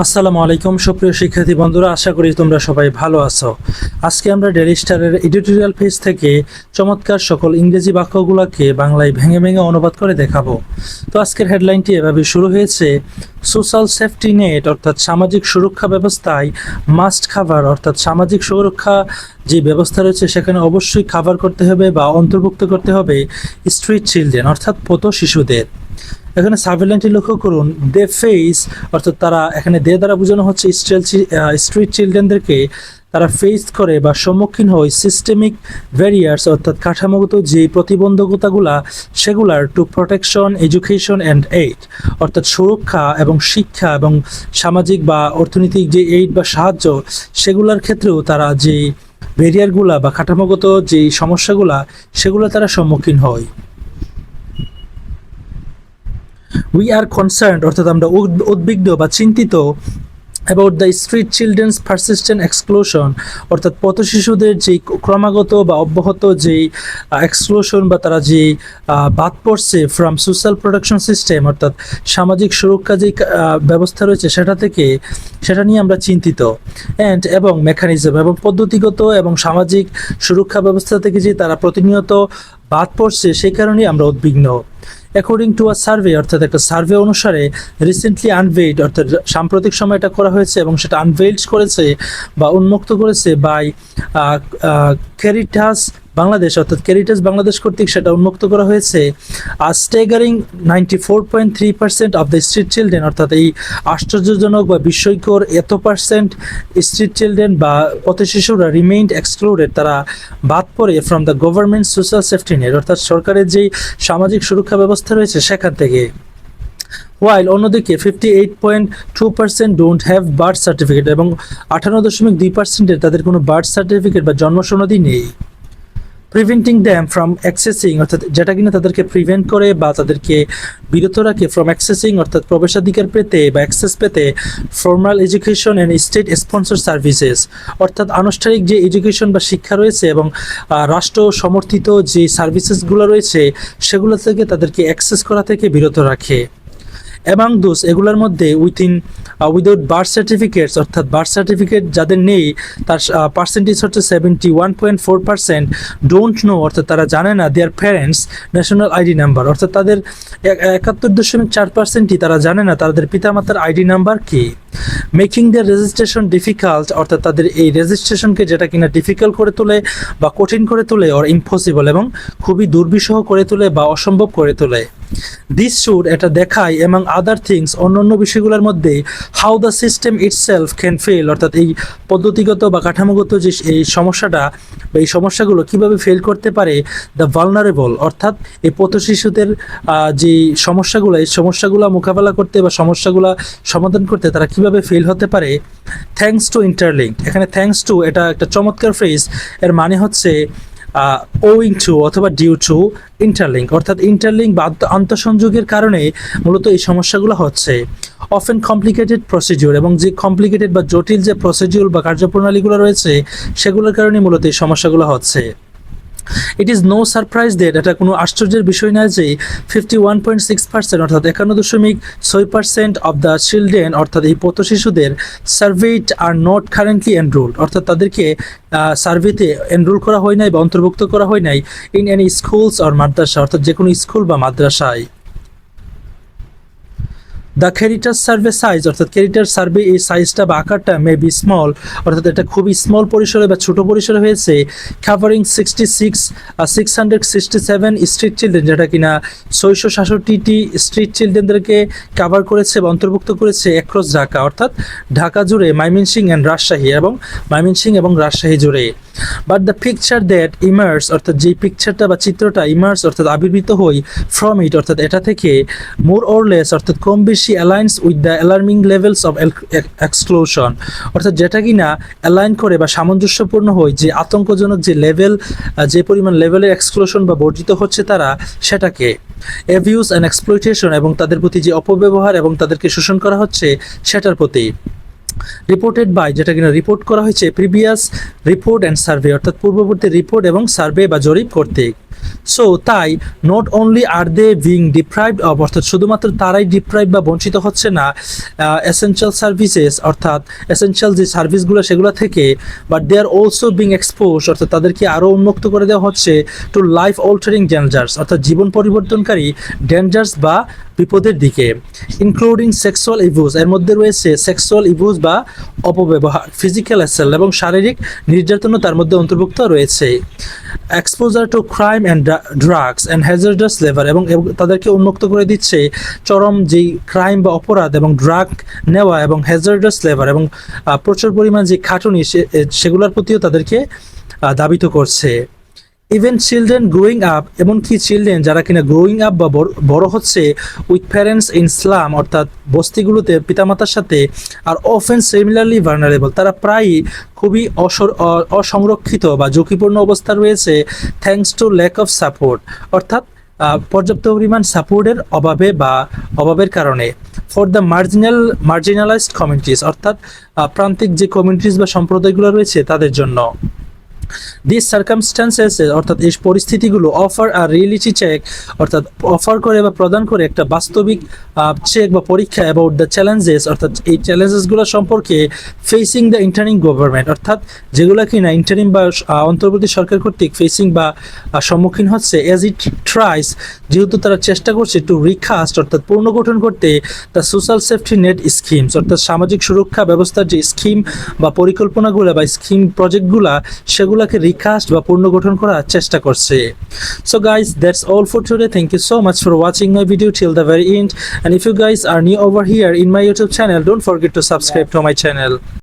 আসসালামু আলাইকুম, সুপ্রিয় শিক্ষার্থী বন্ধুরা, আশা করি তোমরা সবাই ভালো আছো। আজকে আমরা ডেলি স্টারের এডিটোরিয়াল পেজ থেকে চমৎকার সকল ইংরেজি বাক্যগুলোকে বাংলায় ভেঙে ভেঙে অনুবাদ করে দেখাবো। তো আজকের হেডলাইনটি এভাবে শুরু হয়েছে সোশ্যাল সেফটি নেট অর্থাৎ সামাজিক সুরক্ষা ব্যবস্থায় মাস্ট খাবার অর্থাৎ সামাজিক সুরক্ষা যে ব্যবস্থা রয়েছে, সেখানে অবশ্যই খাবার করতে হবে বা অন্তর্ভুক্ত করতে হবে স্ট্রিট চিলড্রেন অর্থাৎ পত শিশুদের। এখানে সার্ভেলেন্টটি লক্ষ্য করুন দে ফেস অর্থাৎ তারা এখানে দে দ্বারা বোঝানো হচ্ছে স্ট্রিট চিলড্রেনদেরকে তারা ফেস করে বা সম্মুখীন হয় সিস্টেমিক ভ্যারিয়ার্স অর্থাৎ কাঠামোগত যে প্রতিবন্ধকতাগুলা, সেগুলার to protection education and aid অর্থাৎ সুরক্ষা এবং শিক্ষা এবং সামাজিক বা অর্থনৈতিক যে এইড বা সাহায্য, সেগুলার ক্ষেত্রেও তারা যে ভেরিয়ারগুলা বা কাঠামোগত যে সমস্যাগুলা, সেগুলো তারা সম্মুখীন হয়। উই আর কনসার্ন অর্থাৎ আমরা উদ- উদ্বিগ্ন বা চিন্তিত about the street children's persistent exclusion অর্থাৎ পথ শিশুদের যে ক্রমাগত বা অব্যাহত যেই এক্সক্লুশন বা তারা যে বাদ পড়ছে ফ্রম সোশ্যাল প্রোটেকশন সিস্টেম অর্থাৎ সামাজিক সুরক্ষা যে ব্যবস্থা রয়েছে সেটা থেকে, সেটা নিয়ে আমরা চিন্তিত। অ্যান্ড এবং মেকানিজম এবং পদ্ধতিগত এবং সামাজিক সুরক্ষা ব্যবস্থা থেকে যে তারা প্রতিনিয়ত বাদ পড়ছে, সেই কারণেই আমরা উদ্বিগ্ন। অ্যাকর্ডিং টু আ সার্ভে অর্থাৎ একটা সার্ভে অনুসারে রিসেন্টলি আনভেইড অর্থাৎ সাম্প্রতিক সময় এটা করা হয়েছে এবং সেটা আনভেইলড করেছে বা উন্মুক্ত করেছে বাই ক্যারিটাস বাংলাদেশ, অর্থাৎ ক্যারিটাস বাংলাদেশ কর্তৃক সেটা উন্মুক্ত করা হয়েছে। আর staggering ninety four point three percent of the street children অর্থাৎ এই আশ্চর্যজনক বা বিস্ময়কর এত পার্সেন্ট স্ট্রিট চিলড্রেন বা পথ শিশুরা রিমেইন্ড এক্সক্লুডেড তারা বাদ পড়ে from the government social safety net অর্থাৎ সরকারের যেই সামাজিক সুরক্ষা ব্যবস্থা রয়েছে সেখান থেকে। ওয়াইল অন্যদিকে fifty eight point two percent don't have birth certificate এবং আঠান্ন দশমিক দুই পার্সেন্টের তাদের কোনো বার্থ সার্টিফিকেট বা জন্ম সনদই নেই। প্রিভেন্টিং দ্যাম ফ্রম অ্যাক্সেসিং অর্থাৎ যেটা কিনা তাদেরকে প্রিভেন্ট করে বা তাদেরকে বিরত রাখে ফ্রম অ্যাক্সেসিং অর্থাৎ প্রবেশাধিকার পেতে বা অ্যাক্সেস পেতে formal education and state sponsor services অর্থাৎ আনুষ্ঠানিক যে এডুকেশন বা শিক্ষা রয়েছে এবং রাষ্ট্র সমর্থিত যে সার্ভিসেসগুলো রয়েছে, সেগুলো থেকে তাদেরকে অ্যাক্সেস করা থেকে বিরত রাখে। অ্যামাং দোস এগুলোর মধ্যে উইথিন উইদাউট বার্থ সার্টিফিকেটস অর্থাৎ বার্থ সার্টিফিকেট যাদের নেই, তার পার্সেন্টেজ হচ্ছে seventy one point four percent don't know অর্থাৎ তারা জানে না their parents national ID number অর্থাৎ তাদের এক- একাত্তর দশমিক চার পার্সেন্টই তারা জানে না, তাদের পিতামাতার আইডি নাম্বার কি? মেকিং দ্য রেজিস্ট্রেশন ডিফিকাল্ট অর্থাৎ তাদের এই রেজিস্ট্রেশনকে যেটা কিনা ডিফিকাল্ট করে তোলে বা কঠিন করে তোলে অর ইম্পসিবল এবং খুবই দুর্বিষহ করে তোলে বা অসম্ভব করে তোলে। দিস শুড এটা দেখায় এবং আদার থিংস অন্যান্য বিষয়গুলোর মধ্যে how the system itself can fail অর্থাৎ এই পদ্ধতিগত বা কাঠামোগত যে এই সমস্যাটা বা এই সমস্যাগুলো কীভাবে ফেল করতে পারে দ্য ভালনারেবল অর্থাৎ এই পথ শিশুদের যে সমস্যাগুলো, এই সমস্যাগুলো মোকাবেলা করতে বা সমস্যাগুলো সমাধান করতে তারা কীভাবে ফেল হতে পারে থ্যাঙ্কস টু ইন্টারলিঙ্ক এখানে থ্যাঙ্কস টু এটা একটা চমৎকার ফ্রেজ এর মানে হচ্ছে ওয়িং টু অথবা ডিউ টু ইন্টারলিঙ্ক অর্থাৎ ইন্টারলিঙ্ক বা আন্তঃসংযোগের কারণে মূলত এই সমস্যাগুলো হচ্ছে। অফেন কমপ্লিকেটেড প্রসিডিউর এবং যে কমপ্লিকেটেড বা জটিল যে প্রসিডিউর বা কার্যপ্রণালীগুলো রয়েছে, সেগুলোর কারণে মূলত এই সমস্যাগুলো হচ্ছে। It is no surprise that এটা কোনো আশ্চর্যের বিষয় নয় যে fifty one point six percent অর্থাৎ একান্ন দশমিক ছয় পার্সেন্ট অফ দ্য চিলড্রেন অর্থাৎ এই পথ শিশুদের surveyed are not currently enrolled অর্থাৎ তাদেরকে সার্ভেতে এনরোল করা হয় নাই বা অন্তর্ভুক্ত করা হয় নাই in any schools or madrasa, অর্থাৎ যে কোনো স্কুল বা মাদ্রাসায়। দ্য ক্যারিটার সার্ভে সাইজ অর্থাৎ ক্যারিটার সার্ভে এই সাইজটা বা আকারটা মে বি স্মল অর্থাৎ এটা খুবই স্মল পরিসরে বা ছোট পরিসরে হয়েছে covering sixty six six hundred sixty seven street children যেটা কিনা ছয়শো সাতষট্টিটি স্ট্রিট চিলড্রেনদেরকে কাভার করেছে বা অন্তর্ভুক্ত করেছে অ্যাক্রস ঢাকা, অর্থাৎ ঢাকা জুড়ে মাইমিনসিং অ্যান্ড রাজশাহী এবং মাইমিনসিং এবং রাজশাহী জুড়ে। But the picture that emerge অর্থাৎ যেই পিকচারটা বা চিত্রটা ইমার্স অর্থাৎ আবির্ভূত হই ফ্রম ইট অর্থাৎ এটা থেকে মোর অর লেস অর্থাৎ কম বেশি alliance with the alarming levels of exclusion অর্থাৎ যেটা কিনা অ্যালাইন করে বা সামঞ্জস্যপূর্ণ হয় যে আতঙ্কজনক যে লেভেল যে পরিমাণ লেভেলের এক্সক্লুশন বা বর্জিত হচ্ছে তারা, সেটাকে। অ্যাভিউস অ্যান্ড এক্সপ্লয়টেশন এবং তাদের প্রতি যে অপব্যবহার এবং তাদেরকে শোষণ করা হচ্ছে, সেটার প্রতি। রিপোর্টেড বাই যেটা কিনা রিপোর্ট করা হয়েছে প্রিভিয়াস রিপোর্ট অ্যান্ড সার্ভে অর্থাৎ পূর্ববর্তী রিপোর্ট এবং সার্ভে বা জরিপ কর্তৃক। সো তাই not only are they being deprived of অর্থাৎ শুধুমাত্র তারাই ডিপ্রাইভ বা বঞ্চিত হচ্ছে না এসেনশিয়াল সার্ভিসেস অর্থাৎ এসেনশিয়াল যে সার্ভিসগুলো সেগুলো থেকে but they are also being expose অর্থাৎ তাদেরকে আরও উন্মুক্ত করে দেওয়া হচ্ছে টু লাইফ অল্টারিং ডেঞ্জার্স অর্থাৎ জীবন পরিবর্তনকারী ডেঞ্জার্স বা বিপদের দিকে ইনক্লুডিং সেক্সুয়াল ইভুজ এর মধ্যে রয়েছে সেক্সুয়াল ইভুজ বা অপব্যবহার ফিজিক্যাল অ্যাসেল এবং শারীরিক নির্যাতনও তার মধ্যে অন্তর্ভুক্ত রয়েছে। Exposure to crime and drugs and hazardous lever এবং তাদেরকে উন্মুক্ত করে দিচ্ছে চরম যেই ক্রাইম বা অপরাধ এবং ড্রাগ নেওয়া এবং হ্যাজার্ডাস লেভার এবং প্রচুর পরিমাণ যে খাটুনি সেগুলোর প্রতিও তাদেরকে দাবিত করছে। ইভেন চিলড্রেন গ্রোয়িং আপ এমনকি চিলড্রেন যারা কিনা গ্রোয়িং আপ বা বড়- হচ্ছে উইথ প্যারেন্টস ইন স্লাম অর্থাৎ বস্তিগুলোতে পিতামাতার সাথে আর অফেন সিমিলারলি ভার্নারেবল তারা প্রায়ই খুবই অসর- অসংরক্ষিত বা ঝুঁকিপূর্ণ অবস্থা রয়েছে thanks to lack of support অর্থাৎ পর্যাপ্ত পরিমাণ সাপোর্টের অভাবে বা অভাবের কারণে। For the marginal marginalised communities অর্থাৎ প্রান্তিক যে কমিউনিটিস বা সম্প্রদায়গুলো রয়েছে তাদের জন্য। দিস সার্কামস্টান্সেস অর্থাৎ এই পরিস্থিতিগুলো অফার আর রিয়েলিটি চেক অর্থাৎ অফার করে বা প্রদান করে একটা বাস্তবিক চেক বা পরীক্ষা অ্যাবাউট দ্য চ্যালেঞ্জেস অর্থাৎ এই চ্যালেঞ্জেসগুলো সম্পর্কে ফেসিং দ্য ইন্টারিং গভর্নমেন্ট অর্থাৎ যেগুলো কিনা ইন্টারিম বা অন্তর্বর্তী সরকার কর্তৃক ফেসিং বা সম্মুখীন হচ্ছে অ্যাজ ইট ট্রাইস যেহেতু তারা চেষ্টা করছে টু রিকাস্ট অর্থাৎ পুনর্গঠন করতে the social safety net schemes অর্থাৎ সামাজিক সুরক্ষা ব্যবস্থার যে স্কিম বা পরিকল্পনাগুলো বা স্কিম প্রজেক্টগুলা সেগুলোকে রিকাস্ট বা পুনর্গঠন করার চেষ্টা করছে so guys that's all for today thank you so much for watching my video till the very end and if you guys are new over here in my youtube channel don't forget to subscribe to my channel